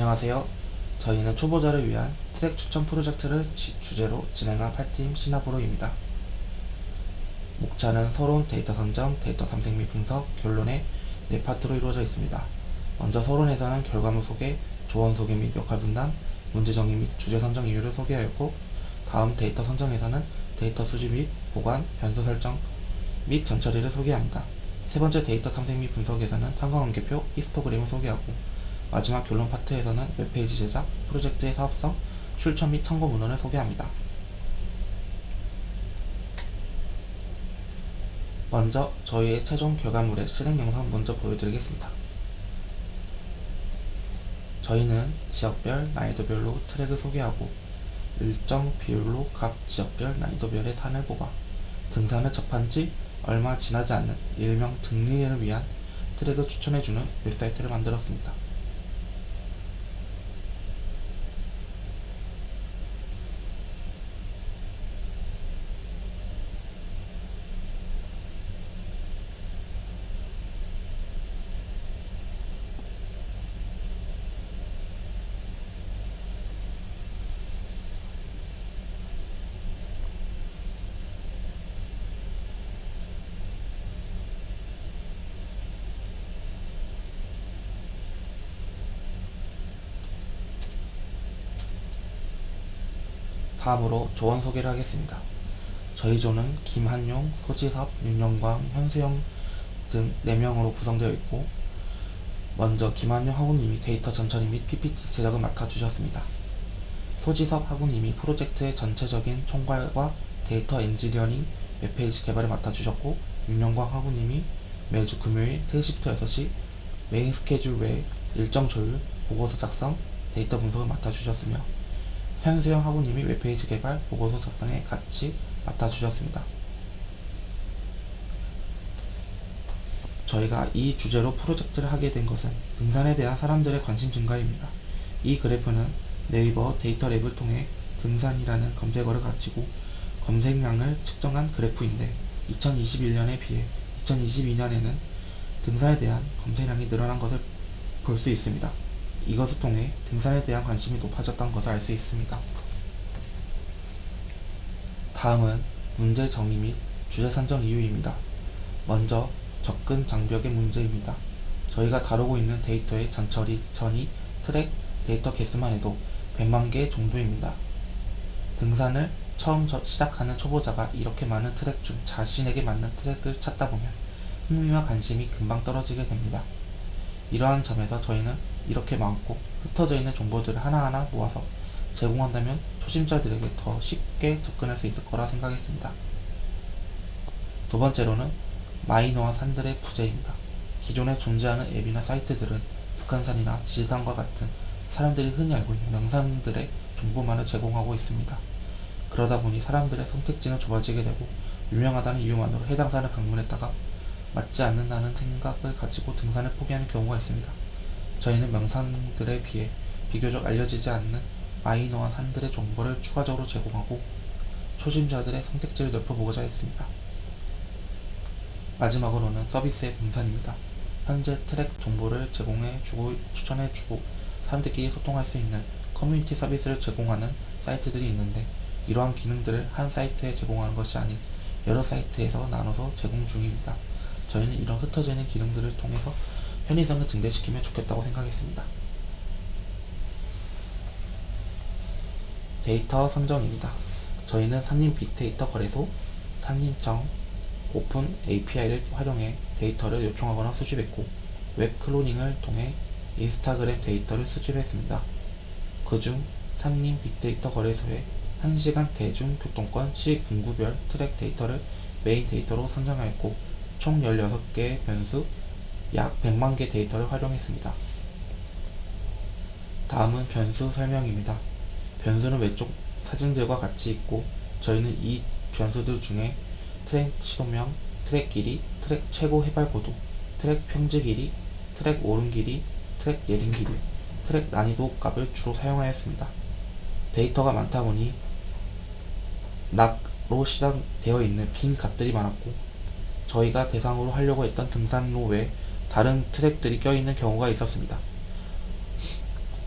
안녕하세요. 저희는 초보자를 위한 트랙 추천 프로젝트를 지- 주제로 진행한 8팀 시나브로입니다. 목차는 서론, 데이터 선정, 데이터 탐색 및 분석, 결론의 네 파트로 이루어져 있습니다. 먼저 서론에서는 결과물 소개, 조언 소개 및 역할 분담, 문제 정의 및 주제 선정 이유를 소개하였고, 다음 데이터 선정에서는 데이터 수집 및 보관, 변수 설정 및 전처리를 소개합니다. 세 번째 데이터 탐색 및 분석에서는 상관관계표, 히스토그램을 소개하고, 마지막 결론 파트에서는 웹페이지 제작, 프로젝트의 사업성, 출처 및 참고 문헌을 소개합니다. 먼저 저희의 최종 결과물의 실행 영상 먼저 보여드리겠습니다. 저희는 지역별 난이도별로 트랙을 소개하고 일정 비율로 각 지역별 난이도별의 산을 뽑아 등산을 접한 지 얼마 지나지 않는 일명 등린을 위한 트랙을 추천해주는 웹사이트를 만들었습니다. 다음으로 조원 소개를 하겠습니다. 저희 조는 김한용, 소지섭, 윤영광, 현수영 등 4명으로 구성되어 있고 먼저 김한용 학우님이 데이터 전처리 및 PPT 제작을 맡아주셨습니다. 소지섭 학우님이 프로젝트의 전체적인 총괄과 데이터 엔지니어링 웹페이지 개발을 맡아주셨고 윤영광 학우님이 매주 금요일 3시부터 6시 메인 스케줄 외 일정 조율, 보고서 작성, 데이터 분석을 맡아주셨으며 현수영 학우님이 웹페이지 개발, 보고서 작성에 같이 맡아주셨습니다. 저희가 이 주제로 프로젝트를 하게 된 것은 등산에 대한 사람들의 관심 증가입니다. 이 그래프는 네이버 데이터 랩을 통해 등산이라는 검색어를 가지고 검색량을 측정한 그래프인데 2021년에 비해 2022년에는 등산에 대한 검색량이 늘어난 것을 볼 수 있습니다. 이것을 통해 등산에 대한 관심이 높아졌다는 것을 알 수 있습니다. 다음은 문제 정의 및 주제 선정 이유입니다. 먼저 접근 장벽의 문제입니다. 저희가 다루고 있는 데이터의 전처리, 전이, 트랙, 데이터 개수만 해도 100만 개 정도입니다. 등산을 처음 저- 시작하는 초보자가 이렇게 많은 트랙 중 자신에게 맞는 트랙을 찾다 보면 흥미와 관심이 금방 떨어지게 됩니다. 이러한 점에서 저희는 이렇게 많고 흩어져 있는 정보들을 하나하나 모아서 제공한다면 초심자들에게 더 쉽게 접근할 수 있을 거라 생각했습니다. 두 번째로는 마이너한 산들의 부재입니다. 기존에 존재하는 앱이나 사이트들은 북한산이나 지리산과 같은 사람들이 흔히 알고 있는 명산들의 정보만을 제공하고 있습니다. 그러다 보니 사람들의 선택지는 좁아지게 되고 유명하다는 이유만으로 해당 산을 방문했다가 맞지 않는다는 생각을 가지고 등산을 포기하는 경우가 있습니다. 저희는 명산들에 비해 비교적 알려지지 않는 마이너한 산들의 정보를 추가적으로 제공하고 초심자들의 선택지를 넓혀보고자 했습니다. 마지막으로는 서비스의 분산입니다. 현재 트랙 정보를 제공해주고 추천해주고 사람들끼리 소통할 수 있는 커뮤니티 서비스를 제공하는 사이트들이 있는데 이러한 기능들을 한 사이트에 제공하는 것이 아닌 여러 사이트에서 나눠서 제공 중입니다. 저희는 이런 흩어져 있는 기능들을 통해서 편의성을 증대시키면 좋겠다고 생각했습니다. 데이터 선정입니다. 저희는 산림 빅데이터 거래소, 산림청, 오픈 API를 활용해 데이터를 요청하거나 수집했고 웹 클로닝을 통해 인스타그램 데이터를 수집했습니다. 그중 산림 빅데이터 거래소에 1시간 대중교통권 시 분구별 트랙 데이터를 메인 데이터로 선정하였고 총 16개의 변수 약 100만 개 데이터를 활용했습니다. 다음은 변수 설명입니다. 변수는 왼쪽 사진들과 같이 있고 저희는 이 변수들 중에 트랙 시도명, 트랙 길이, 트랙 최고 해발 고도, 트랙 평지 길이, 트랙 오름 길이, 트랙 예림 길이, 트랙 난이도 값을 주로 사용하였습니다. 데이터가 많다 보니 낙로 시작되어 있는 빈 값들이 많았고 저희가 대상으로 하려고 했던 등산로 외 다른 트랙들이 껴있는 경우가 있었습니다.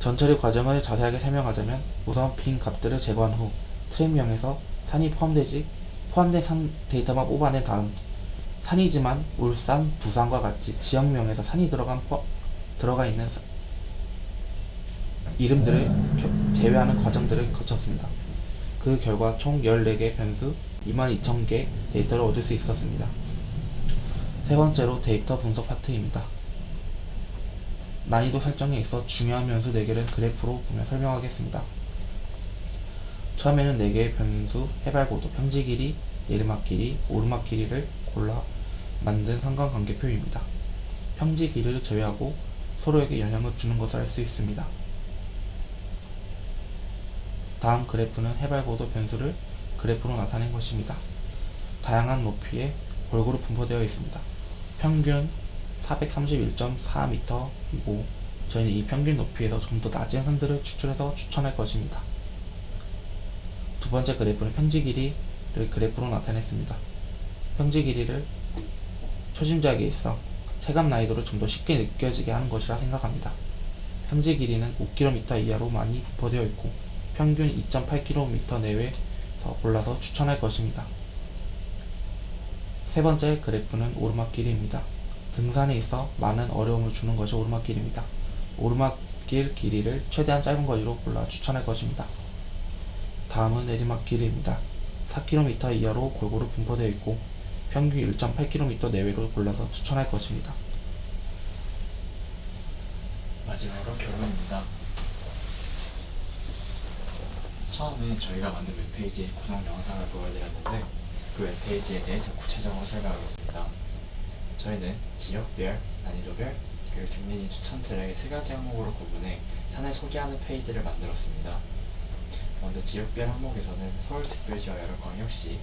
전처리 과정을 자세하게 설명하자면 우선 빈 값들을 제거한 후 트랙명에서 산이 포함되지 포함된 산 데이터만 뽑아낸 다음 산이지만 울산, 부산과 같이 지역명에서 산이 들어간 포, 들어가 있는 사- 이름들을 겨- 제외하는 과정들을 거쳤습니다. 그 결과 총 14개의 변수 22,000개 데이터를 얻을 수 있었습니다. 세 번째로 데이터 분석 파트입니다. 난이도 설정에 있어 중요한 변수 4개를 그래프로 보며 설명하겠습니다. 처음에는 4개의 변수 해발고도, 평지 길이, 내리막 길이, 오르막 길이를 골라 만든 상관관계표입니다. 평지 길이를 제외하고 서로에게 영향을 주는 것을 알 수 있습니다. 다음 그래프는 해발고도 변수를 그래프로 나타낸 것입니다. 다양한 높이의 골고루 분포되어 있습니다. 평균 431.4m이고 저희는 이 평균 높이에서 좀 더 낮은 산들을 추출해서 추천할 것입니다. 두 번째 그래프는 평지 길이를 그래프로 나타냈습니다. 평지 길이를 초심자에게 있어 체감 난이도를 좀 더 쉽게 느껴지게 하는 것이라 생각합니다. 평지 길이는 5km 이하로 많이 분포되어 있고 평균 2.8km 내외에서 골라서 추천할 것입니다. 세 번째 그래프는 오르막길입니다. 등산에 있어 많은 어려움을 주는 것이 오르막길입니다. 오르막길 길이를 최대한 짧은 거리로 골라 추천할 것입니다. 다음은 내리막길입니다. 4km 이하로 골고루 분포되어 있고 평균 1.8km 내외로 골라서 추천할 것입니다. 마지막으로 결론입니다. 처음에 저희가 만든 웹페이지의 구성 영상을 보여드렸는데 그 웹페이지에 대해 더 구체적으로 설명하겠습니다. 저희는 지역별, 난이도별, 그리고 중민이 추천 트랙의 세 가지 항목으로 구분해 산을 소개하는 페이지를 만들었습니다. 먼저 지역별 항목에서는 서울특별시와 여러 광역시,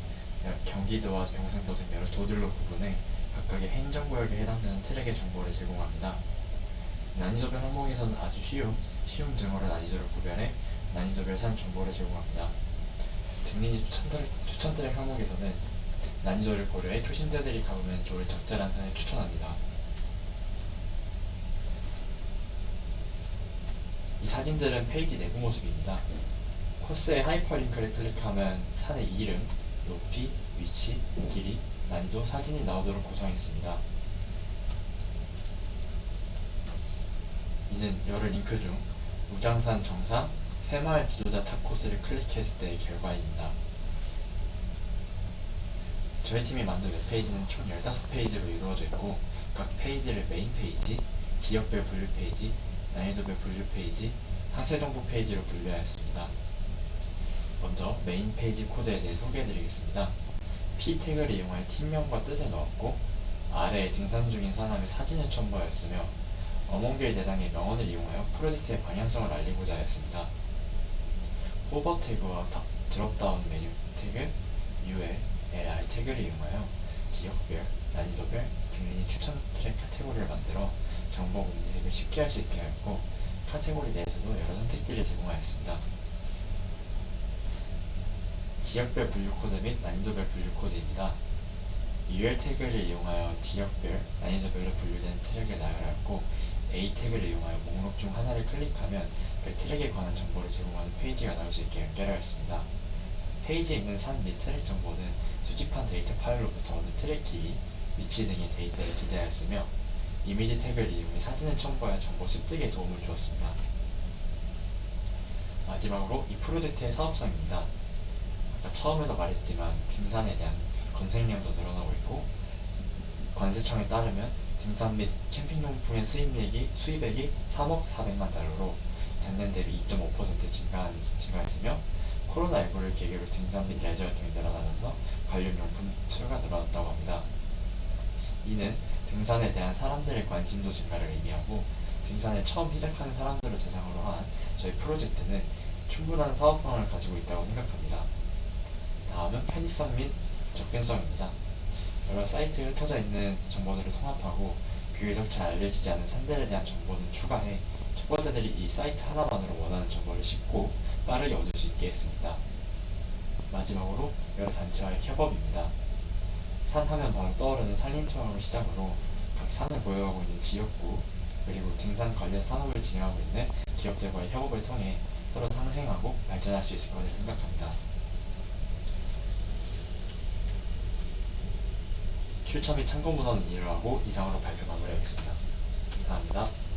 여- 경기도와 경상도 등 여러 도들로 구분해 각각의 행정구역에 해당되는 트랙의 정보를 제공합니다. 난이도별 항목에서는 아주 쉬움, 쉬움 등으로 난이도를 구별해 난이도별 산 정보를 제공합니다. 등린이 추천 트랙, 추천 트랙 항목에서는 난이도를 고려해 초심자들이 가보면 좋을 적절한 산을 추천합니다. 이 사진들은 페이지 내부 모습입니다. 코스의 하이퍼링크를 클릭하면 산의 이름, 높이, 위치, 길이, 난이도, 사진이 나오도록 구성했습니다. 이는 여러 링크 중 우장산 정상 새마을 지도자 탑 코스를 클릭했을 때의 결과입니다. 저희 팀이 만든 웹페이지는 총 15페이지로 이루어져 있고 각 페이지를 메인 페이지, 지역별 분류 페이지, 난이도별 분류 페이지, 항세 정보 페이지로 분류하였습니다. 먼저 메인 페이지 코드에 대해 소개해드리겠습니다. P 태그를 이용하여 팀명과 뜻을 넣었고 아래에 등산 중인 사람의 사진을 첨부하였으며 어몽길 대상의 명언을 이용하여 프로젝트의 방향성을 알리고자 하였습니다. 호버 태그와 다- 드롭다운 메뉴 태그, UL, LR 태그를 이용하여 지역별, 난이도별, 등린이 추천 트랙 카테고리를 만들어 정보 검색을 쉽게 할 수 있게 하였고 카테고리 내에서도 여러 선택지를 제공하였습니다. 지역별 분류 코드 및 난이도별 분류 코드입니다. UL 태그를 이용하여 지역별, 난이도별로 분류된 트랙을 나열하였고 A 태그를 이용하여 목록 중 하나를 클릭하면 그 트랙에 관한 정보를 제공하는 페이지가 나올 수 있게 연결하였습니다. 페이지에 있는 산 및 트랙 정보는 수집한 데이터 파일로부터 얻은 트랙 길이, 위치 등의 데이터를 기재하였으며 이미지 태그를 이용해 사진을 첨부하여 정보 습득에 도움을 주었습니다. 마지막으로 이 프로젝트의 사업성입니다. 아까 처음에도 말했지만 등산에 대한 검색량도 늘어나고 있고 관세청에 따르면 등산 및 캠핑용품의 수입액이, 수입액이 3억 400만 달러로 전년 대비 2.5% 증가한, 증가했으며 코로나19를 계기로 등산 및 레저 활동이 늘어나면서 관련 용품 수요가 늘어났다고 합니다. 이는 등산에 대한 사람들의 관심도 증가를 의미하고 등산을 처음 시작하는 사람들을 대상으로 한 저희 프로젝트는 충분한 사업성을 가지고 있다고 생각합니다. 다음은 편의성 및 접근성입니다. 여러 사이트에 흩어져 있는 정보들을 통합하고 비교적 잘 알려지지 않은 산들에 대한 정보는 추가해 초보자들이 이 사이트 하나만으로 원하는 정보를 쉽고 빠르게 얻을 수 있게 했습니다. 마지막으로 여러 단체와의 협업입니다. 산 하면 바로 떠오르는 산림청을 시작으로 각 산을 보유하고 있는 지역구, 그리고 등산 관련 산업을 진행하고 있는 기업들과의 협업을 통해 서로 상생하고 발전할 수 있을 것을 생각합니다. 출처 및 참고 문헌은 이러하고 이상으로 발표 마무리하겠습니다. 감사합니다.